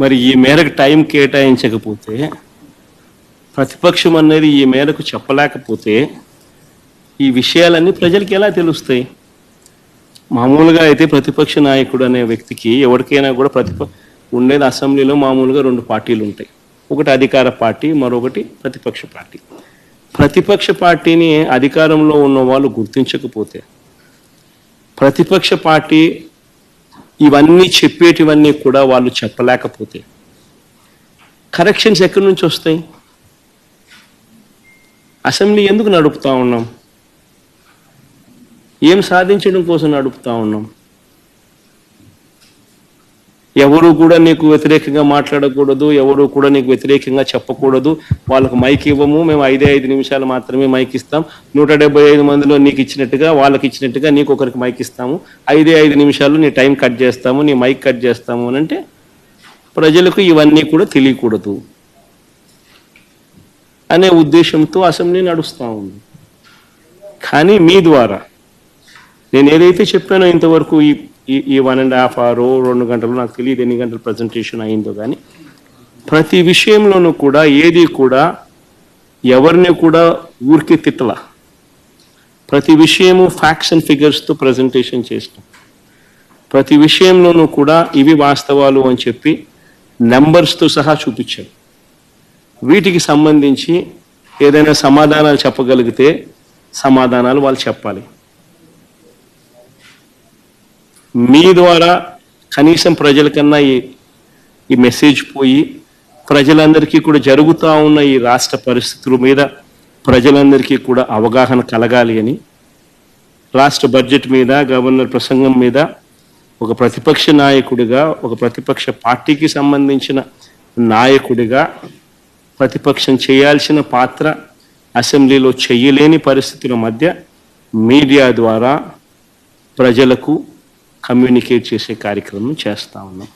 మరి ఈ మేరకు టైం కేటాయించకపోతే ప్రతిపక్షం అనేది ఈ మేరకు చెప్పలేకపోతే ఈ విషయాలన్నీ ప్రజలకి ఎలా తెలుస్తాయి? మామూలుగా అయితే ప్రతిపక్ష నాయకుడు అనే వ్యక్తికి ఎవరికైనా కూడా ప్రతిప ఉండేది అసెంబ్లీలో మామూలుగా రెండు పార్టీలు ఉంటాయి. ఒకటి అధికార పార్టీ మరొకటి ప్రతిపక్ష పార్టీ. ప్రతిపక్ష పార్టీని అధికారంలో ఉన్న వాళ్ళు గుర్తించకపోతే ప్రతిపక్ష పార్టీ ఇవన్నీ చెప్పేటివన్నీ కూడా వాళ్ళు చెప్పలేకపోతే కరెక్షన్స్ ఎక్కడి నుంచి వస్తాయి? అసెంబ్లీ ఎందుకు నడుపుతా ఉన్నాం? ఏం సాధించడం కోసం నడుపుతా ఉన్నాం? ఎవరు కూడా నీకు వ్యతిరేకంగా మాట్లాడకూడదు ఎవరు కూడా నీకు వ్యతిరేకంగా చెప్పకూడదు. వాళ్ళకు మైక్ ఇవ్వము మేము ఐదే ఐదు నిమిషాలు మాత్రమే మైక్ ఇస్తాం. నూట డెబ్బై ఐదు మందిలో నీకు ఇచ్చినట్టుగా వాళ్ళకి ఇచ్చినట్టుగా నీకు ఒకరికి మైక్ ఇస్తాము. ఐదే ఐదు నిమిషాలు నీ టైం కట్ చేస్తాము నీ మైక్ కట్ చేస్తాము అని అంటే ప్రజలకు ఇవన్నీ కూడా తెలియకూడదు అనే ఉద్దేశంతో అసెంబ్లీ నడుస్తూ ఉంది. కానీ మీ ద్వారా నేను ఏదైతే చెప్పానో ఇంతవరకు ఈ ఈ- ఈ వన్ అండ్ హాఫ్ అవర్ రెండు గంటలు నాకు తెలియదు ఎన్ని గంటల ప్రజెంటేషన్ అయిందో కానీ ప్రతి విషయంలోనూ కూడా ఏది కూడా ఎవరిని కూడా ఊరికే తిట్టల. ప్రతి విషయము ఫ్యాక్ట్స్ అండ్ ఫిగర్స్తో ప్రజెంటేషన్ చేసినాం. ప్రతి విషయంలోనూ కూడా ఇవి వాస్తవాలు అని చెప్పి నెంబర్స్తో సహా చూపించారు వీటికి సంబంధించి ఏదైనా సమాధానాలు చెప్పగలిగితే సమాధానాలు వాళ్ళు చెప్పాలి. మీ ద్వారా కనీసం ప్రజలకన్నా ఈ ఈ మెసేజ్ పోయి ప్రజలందరికీ కూడా జరుగుతూ ఉన్న ఈ రాష్ట్ర పరిస్థితుల మీద ప్రజలందరికీ కూడా అవగాహన కలగాలి అని రాష్ట్ర బడ్జెట్ మీద గవర్నర్ ప్రసంగం మీద ఒక ప్రతిపక్ష నాయకుడిగా ఒక ప్రతిపక్ష పార్టీకి సంబంధించిన నాయకుడిగా ప్రతిపక్షం చేయాల్సిన పాత్ర అసెంబ్లీలో చేయలేని పరిస్థితుల మధ్య మీడియా ద్వారా ప్రజలకు కమ్యూనికేట్ చేసే కార్యక్రమం చేస్తా ఉన్నాం.